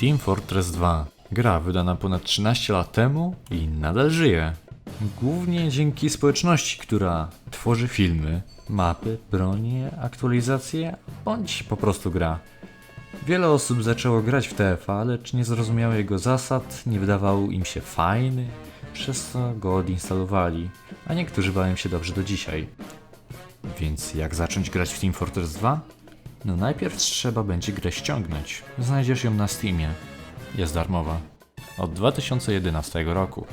Team Fortress 2. Gra wydana ponad 13 lat temu i nadal żyje. Głównie dzięki społeczności, która tworzy filmy, mapy, bronie, aktualizacje, bądź po prostu gra. Wiele osób zaczęło grać w TFA, lecz nie zrozumiało jego zasad, nie wydawał im się fajny, przez co go odinstalowali, a niektórzy bawią się dobrze do dzisiaj. Więc jak zacząć grać w Team Fortress 2? No najpierw trzeba będzie grę ściągnąć. Znajdziesz ją na Steamie. Jest darmowa. Od 2011 roku.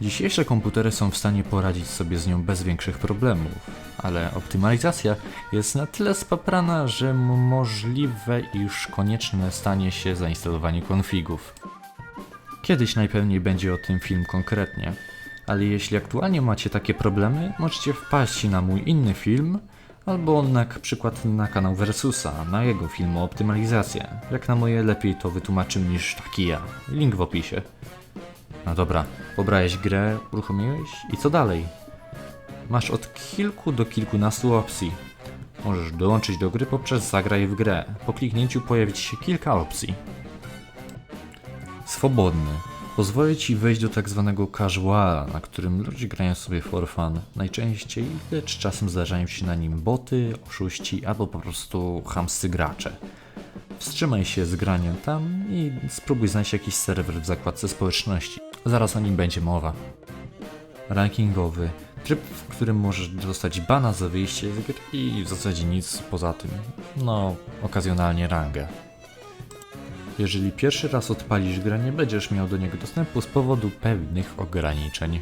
Dzisiejsze komputery są w stanie poradzić sobie z nią bez większych problemów, ale optymalizacja jest na tyle spaprana, że możliwe iż konieczne stanie się zainstalowanie konfigów. Kiedyś najpewniej będzie o tym film konkretnie, ale jeśli aktualnie macie takie problemy, możecie wpaść na mój inny film, albo na przykład na kanał Versusa, na jego film o optymalizację. Jak na moje lepiej to wytłumaczył niż taki ja. Link w opisie. No dobra, pobrałeś grę, uruchomiłeś i co dalej? Masz od kilku do kilkunastu opcji. Możesz dołączyć do gry poprzez zagraj w grę. Po kliknięciu pojawi się kilka opcji. Swobodny. Pozwoli ci wejść do tak zwanego casuala, na którym ludzie grają sobie for fun. Najczęściej, lecz czasem zdarzają się na nim boty, oszuści albo po prostu chamscy gracze. Wstrzymaj się z graniem tam i spróbuj znaleźć jakiś serwer w zakładce społeczności. Zaraz o nim będzie mowa. Rankingowy. Tryb, w którym możesz dostać bana za wyjście z gry i w zasadzie nic poza tym. No, okazjonalnie rangę. Jeżeli pierwszy raz odpalisz grę, nie będziesz miał do niego dostępu z powodu pewnych ograniczeń.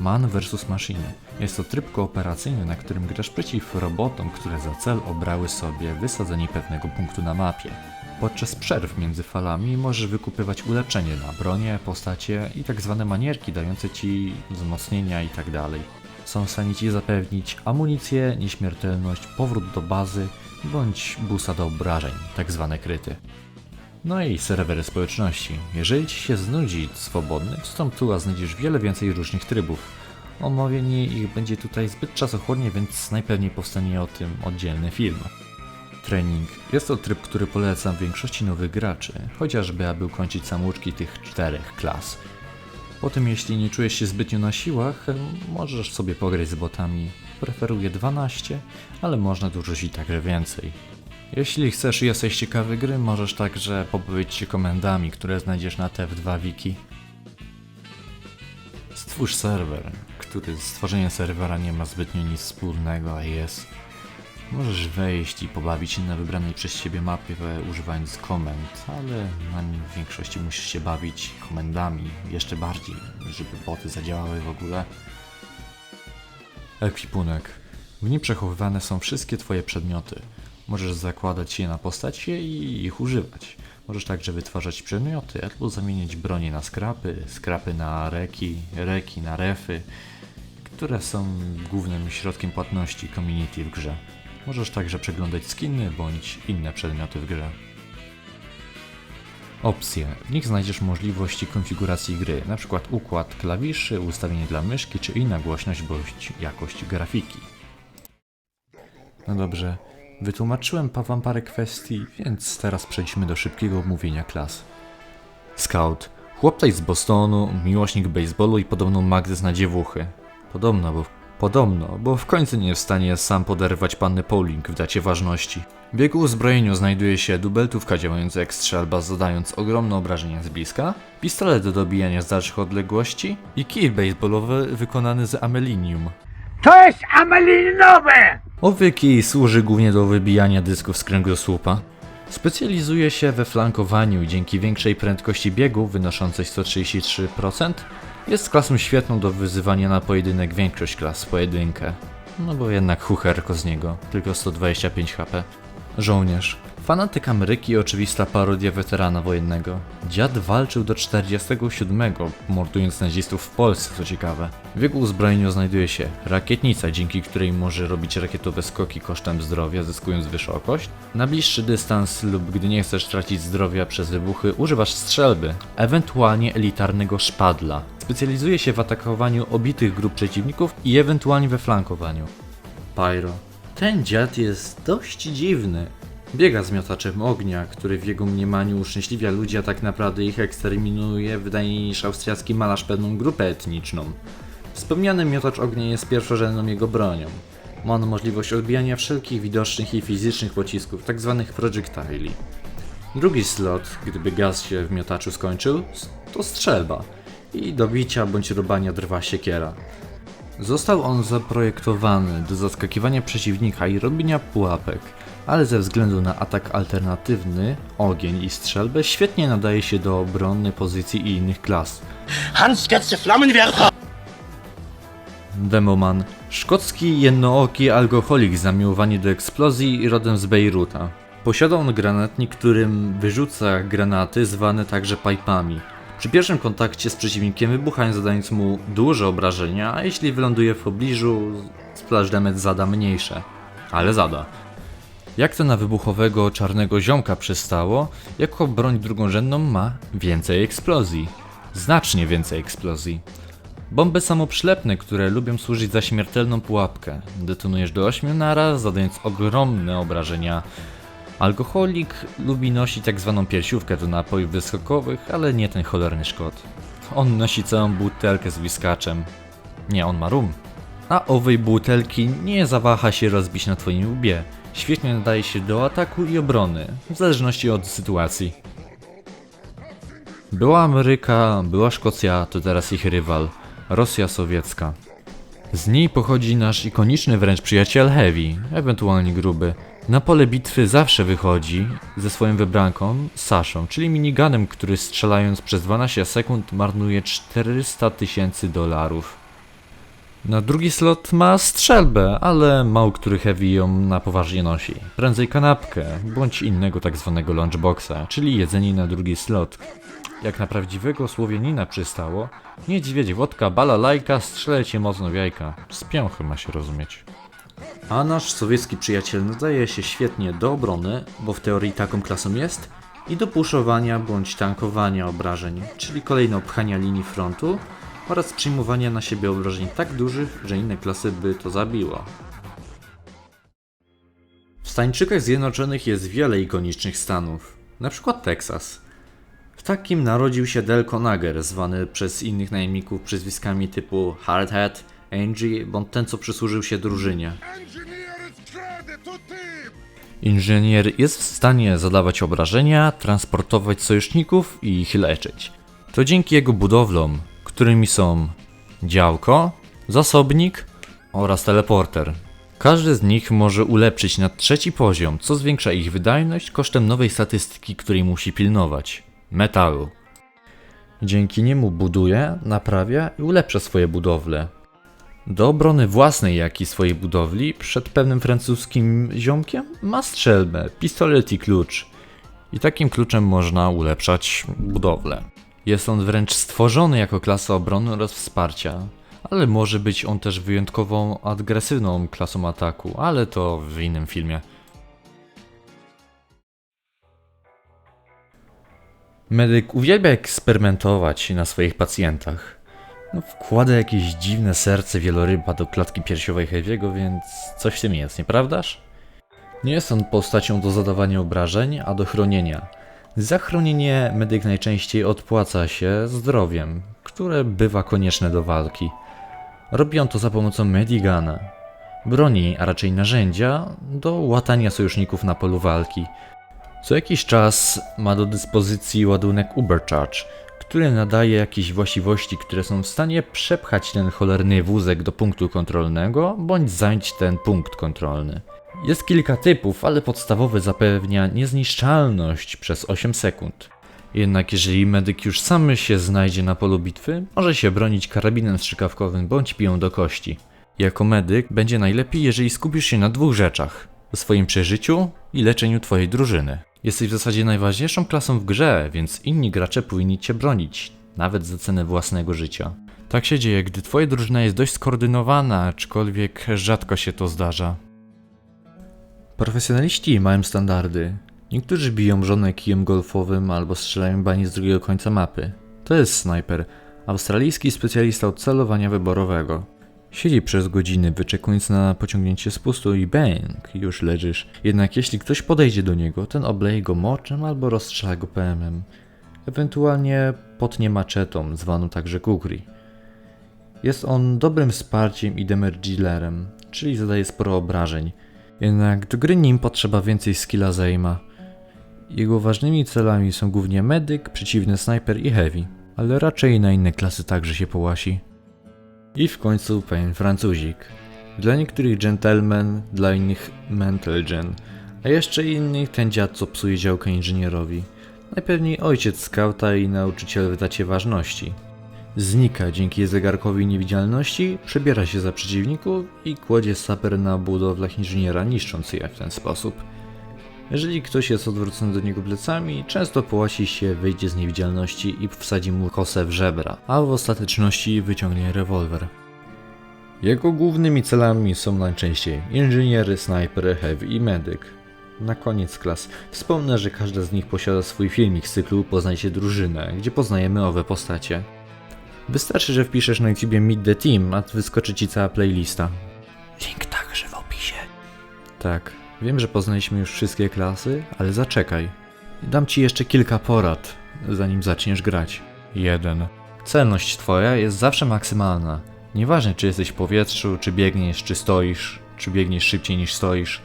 Man vs Machine. Jest to tryb kooperacyjny, na którym grasz przeciw robotom, które za cel obrały sobie wysadzenie pewnego punktu na mapie. Podczas przerw między falami możesz wykupywać uleczenie na bronie, postacie i tak zwane manierki dające ci wzmocnienia i tak. Są w stanie ci zapewnić amunicję, nieśmiertelność, powrót do bazy bądź busa do obrażeń, tak zwane kryty. No i serwery społeczności. Jeżeli Ci się znudzi swobodny, wstąp tu, a znajdziesz wiele więcej różnych trybów. Omówienie ich będzie tutaj zbyt czasochłonnie, więc najpewniej powstanie o tym oddzielny film. Trening. Jest to tryb, który polecam większości nowych graczy, chociażby aby ukończyć samouczki tych czterech klas. Potem jeśli nie czujesz się zbytnio na siłach, możesz sobie pograć z botami. Preferuję 12, ale można dorzucić także więcej. Jeśli chcesz i jesteś ciekawy gry, możesz także pobawić się komendami, które znajdziesz na TF2 Wiki. Stwórz serwer, który z stworzeniem serwera nie ma zbytnio nic wspólnego, a jest. Możesz wejść i pobawić się na wybranej przez siebie mapie używając komend, ale na nim w większości musisz się bawić komendami jeszcze bardziej, żeby boty zadziałały w ogóle. Ekwipunek. W nim przechowywane są wszystkie Twoje przedmioty. Możesz zakładać je na postacie i ich używać. Możesz także wytwarzać przedmioty albo zamieniać bronię na skrapy, skrapy na reki, reki na refy, które są głównym środkiem płatności community w grze. Możesz także przeglądać skiny bądź inne przedmioty w grze. Opcje. W nich znajdziesz możliwości konfiguracji gry, np. układ klawiszy, ustawienie dla myszki czy inna głośność bądź jakość grafiki. No dobrze, wytłumaczyłem wam parę kwestii, więc teraz przejdźmy do szybkiego omówienia klas. Scout. Chłoptaj z Bostonu, miłośnik baseballu i podobno magnes na dziewuchy. Podobno, bo Podobno, bo w końcu nie jest w stanie sam poderwać panny Pauling w dacie ważności. W jego uzbrojeniu znajduje się dubeltówka działająca jak strzelba, zadając ogromne obrażenia z bliska, pistolet do dobijania z dalszych odległości i kij baseballowy wykonany z amelinium. To jest amelinowe! Owy kij służy głównie do wybijania dysków z kręgosłupa. Specjalizuje się we flankowaniu i dzięki większej prędkości biegu, wynoszącej 133%, jest klasą świetną do wyzywania na pojedynek większość klas w pojedynkę. No bo jednak chucherko z niego, tylko 125 HP. Żołnierz. Fanatyk Ameryki oczywista parodia weterana wojennego. Dziad walczył do 47, mordując nazistów w Polsce, co ciekawe. W jego uzbrojeniu znajduje się rakietnica, dzięki której może robić rakietowe skoki kosztem zdrowia, zyskując wysokość. Na bliższy dystans lub gdy nie chcesz tracić zdrowia przez wybuchy, używasz strzelby, ewentualnie elitarnego szpadla. Specjalizuje się w atakowaniu obitych grup przeciwników i ewentualnie we flankowaniu. Pyro. Ten dziad jest dość dziwny. Biega z miotaczem ognia, który w jego mniemaniu uszczęśliwia ludzi, a tak naprawdę ich eksterminuje, wydaje niż austriacki malarz pewną grupę etniczną. Wspomniany miotacz ognia jest pierwszorzędną jego bronią. Ma on możliwość odbijania wszelkich widocznych i fizycznych pocisków, tzw. projectili. Drugi slot, gdyby gaz się w miotaczu skończył, to strzelba i do bicia bądź rubania drwa siekiera. Został on zaprojektowany do zaskakiwania przeciwnika i robienia pułapek, ale ze względu na atak alternatywny, ogień i strzelbę świetnie nadaje się do obronnej pozycji i innych klas. Hans Götze Flammenwerfer! Demoman, szkocki jednooki alkoholik zamiłowany do eksplozji i rodem z Bejruta. Posiada on granatnik, którym wyrzuca granaty zwane także pipami. Przy pierwszym kontakcie z przeciwnikiem wybuchają zadając mu duże obrażenia, a jeśli wyląduje w pobliżu, splash damage zada mniejsze. Ale zada. Jak to na wybuchowego czarnego ziomka przystało, jako broń drugorzędną ma więcej eksplozji. Znacznie więcej eksplozji. Bomby samoprzylepne, które lubią służyć za śmiertelną pułapkę. Detonujesz do 8 naraz, zadając ogromne obrażenia. Alkoholik lubi nosić tak zwaną piersiówkę do napojów wyskokowych, ale nie ten cholerny szkot. On nosi całą butelkę z whiskaczem. Nie, on ma rum. A owej butelki nie zawaha się rozbić na twoim łbie. Świetnie nadaje się do ataku i obrony, w zależności od sytuacji. Była Ameryka, była Szkocja, to teraz ich rywal Rosja sowiecka. Z niej pochodzi nasz ikoniczny wręcz przyjaciel Heavy, ewentualnie gruby. Na pole bitwy zawsze wychodzi ze swoją wybranką Saszą, czyli miniganem, który strzelając przez 12 sekund marnuje 400 tysięcy dolarów. Na drugi slot ma strzelbę, ale mało który heavy ją na poważnie nosi. Prędzej kanapkę, bądź innego tak zwanego lunchboxa, czyli jedzenie na drugi slot. Jak na prawdziwego Słowianina przystało, niedźwiedź, wodka, bala, lajka, strzelę cię mocno w jajka. Z piąchy ma się rozumieć. A nasz sowiecki przyjaciel nadaje się świetnie do obrony, bo w teorii taką klasą jest, i do puszowania bądź tankowania obrażeń, czyli kolejno pchania linii frontu oraz przyjmowania na siebie obrażeń tak dużych, że inne klasy by to zabiło. W Stańczykach Zjednoczonych jest wiele ikonicznych stanów, przykład Teksas. W takim narodził się Del Conager, zwany przez innych najemników przyzwiskami typu Hardhead, Angie, bądź ten co przysłużył się drużynie. Inżynier jest w stanie zadawać obrażenia, transportować sojuszników i ich leczyć. To dzięki jego budowlom, którymi są działko, zasobnik oraz teleporter. Każdy z nich może ulepszyć na trzeci poziom, co zwiększa ich wydajność kosztem nowej statystyki, której musi pilnować metalu. Dzięki niemu buduje, naprawia i ulepsza swoje budowle. Do obrony własnej, jak i swojej budowli przed pewnym francuskim ziomkiem ma strzelbę, pistolet i klucz. I takim kluczem można ulepszać budowlę. Jest on wręcz stworzony jako klasa obrony oraz wsparcia, ale może być on też wyjątkową agresywną klasą ataku, ale to w innym filmie. Medyk uwielbia eksperymentować na swoich pacjentach. No, wkłada jakieś dziwne serce wieloryba do klatki piersiowej Heavy'ego, więc coś w tym jest, nieprawdaż? Nie jest on postacią do zadawania obrażeń, a do chronienia. Za chronienie medyk najczęściej odpłaca się zdrowiem, które bywa konieczne do walki. Robi on to za pomocą Medigana, broni, a raczej narzędzia do łatania sojuszników na polu walki. Co jakiś czas ma do dyspozycji ładunek Ubercharge, który nadaje jakieś właściwości, które są w stanie przepchać ten cholerny wózek do punktu kontrolnego, bądź zająć ten punkt kontrolny. Jest kilka typów, ale podstawowy zapewnia niezniszczalność przez 8 sekund. Jednak jeżeli medyk już sam się znajdzie na polu bitwy, może się bronić karabinem strzykawkowym bądź piją do kości. Jako medyk będzie najlepiej, jeżeli skupisz się na dwóch rzeczach: swoim przeżyciu i leczeniu twojej drużyny. Jesteś w zasadzie najważniejszą klasą w grze, więc inni gracze powinni cię bronić, nawet za cenę własnego życia. Tak się dzieje, gdy twoja drużyna jest dość skoordynowana, aczkolwiek rzadko się to zdarza. Profesjonaliści mają standardy. Niektórzy biją żonę kijem golfowym albo strzelają bani z drugiego końca mapy. To jest snajper, australijski specjalista od celowania wyborowego. Siedzi przez godziny, wyczekując na pociągnięcie spustu i bang, już leżysz. Jednak jeśli ktoś podejdzie do niego, ten obleje go moczem albo rozstrzela go PM-em. Ewentualnie potnie maczetą, zwaną także kukri. Jest on dobrym wsparciem i damage dealerem, czyli zadaje sporo obrażeń. Jednak do gry nim potrzeba więcej skilla zajma. Jego ważnymi celami są głównie medyk, przeciwny snajper i heavy, ale raczej na inne klasy także się połasi. I w końcu pewien Francuzik. Dla niektórych gentleman, dla innych mental gen, a jeszcze innych ten dziad co psuje działkę inżynierowi. Najpewniej ojciec skauta i nauczyciel w dacie ważności. Znika dzięki zegarkowi niewidzialności, przebiera się za przeciwników i kładzie saper na budowlach inżyniera, niszcząc je w ten sposób. Jeżeli ktoś jest odwrócony do niego plecami, często połasi się, wyjdzie z niewidzialności i wsadzi mu kosę w żebra, a w ostateczności wyciągnie rewolwer. Jego głównymi celami są najczęściej inżyniery, snajper, heavy i medyk. Na koniec klas wspomnę, że każda z nich posiada swój filmik z cyklu Poznajcie drużynę, gdzie poznajemy owe postacie. Wystarczy, że wpiszesz na YouTubie Meet the Team, a wyskoczy ci cała playlista. Link także w opisie. Tak, wiem, że poznaliśmy już wszystkie klasy, ale zaczekaj. Dam ci jeszcze kilka porad, zanim zaczniesz grać. 1. Celność twoja jest zawsze maksymalna. Nieważne, czy jesteś w powietrzu, czy biegniesz, czy stoisz, czy biegniesz szybciej niż stoisz.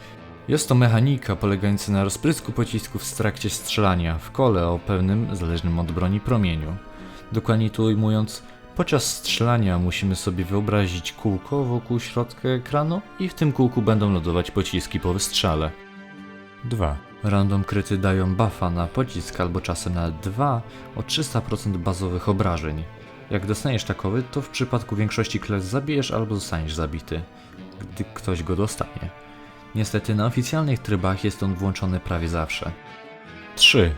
Jest to mechanika polegająca na rozprysku pocisków w trakcie strzelania w kole o pewnym, zależnym od broni, promieniu. Dokładnie tu ujmując, podczas strzelania musimy sobie wyobrazić kółko wokół środka ekranu i w tym kółku będą lądować pociski po wystrzale. 2. Random kryty dają buffa na pocisk albo czasem na 2 o 300% bazowych obrażeń. Jak dostaniesz takowy, to w przypadku większości klas zabijesz albo zostaniesz zabity, gdy ktoś go dostanie. Niestety na oficjalnych trybach jest on włączony prawie zawsze. 3.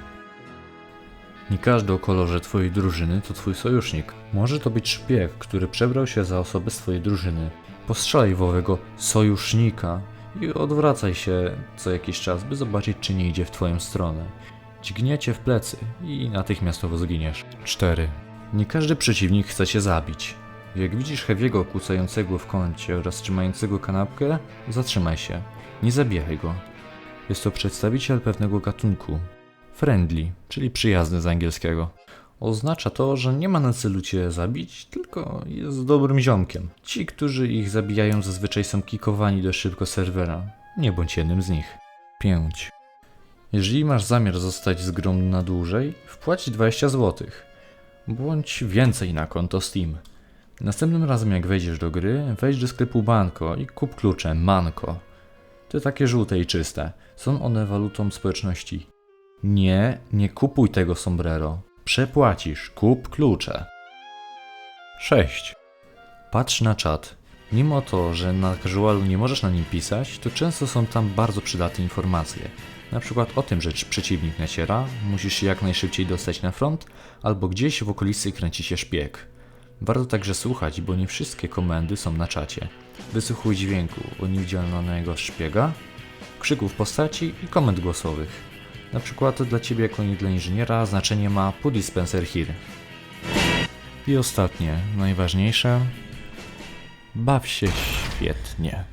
Nie każdy o kolorze twojej drużyny to twój sojusznik. Może to być szpieg, który przebrał się za osobę z twojej drużyny. Postrzelaj w owego sojusznika i odwracaj się co jakiś czas, by zobaczyć czy nie idzie w twoją stronę. Dźgniecie w plecy i natychmiastowo zginiesz. 4. Nie każdy przeciwnik chce cię zabić. Jak widzisz Heavy'ego kłócającego w kącie oraz trzymającego kanapkę, zatrzymaj się. Nie zabijaj go. Jest to przedstawiciel pewnego gatunku. Friendly, czyli przyjazny z angielskiego. Oznacza to, że nie ma na celu cię zabić, tylko jest dobrym ziomkiem. Ci, którzy ich zabijają, zazwyczaj są kikowani do szybko serwera. Nie bądź jednym z nich. 5. Jeżeli masz zamiar zostać z grą na dłużej, wpłać 20 zł. Bądź więcej na konto Steam. Następnym razem jak wejdziesz do gry, wejdź do sklepu Banco i kup klucze Manco. To takie żółte i czyste. Są one walutą społeczności. Nie, nie kupuj tego sombrero. Przepłacisz, kup klucze. 6. Patrz na czat. Mimo to, że na casualu nie możesz na nim pisać, to często są tam bardzo przydatne informacje. Na przykład o tym, że przeciwnik naciera, musisz się jak najszybciej dostać na front, albo gdzieś w okolicy kręci się szpieg. Warto także słuchać, bo nie wszystkie komendy są na czacie. Wysłuchuj dźwięku niewidzialnego szpiega, krzyków postaci i komend głosowych. Na przykład dla Ciebie jako i dla inżyniera znaczenie ma put dispenser here. I ostatnie, najważniejsze. Baw się świetnie.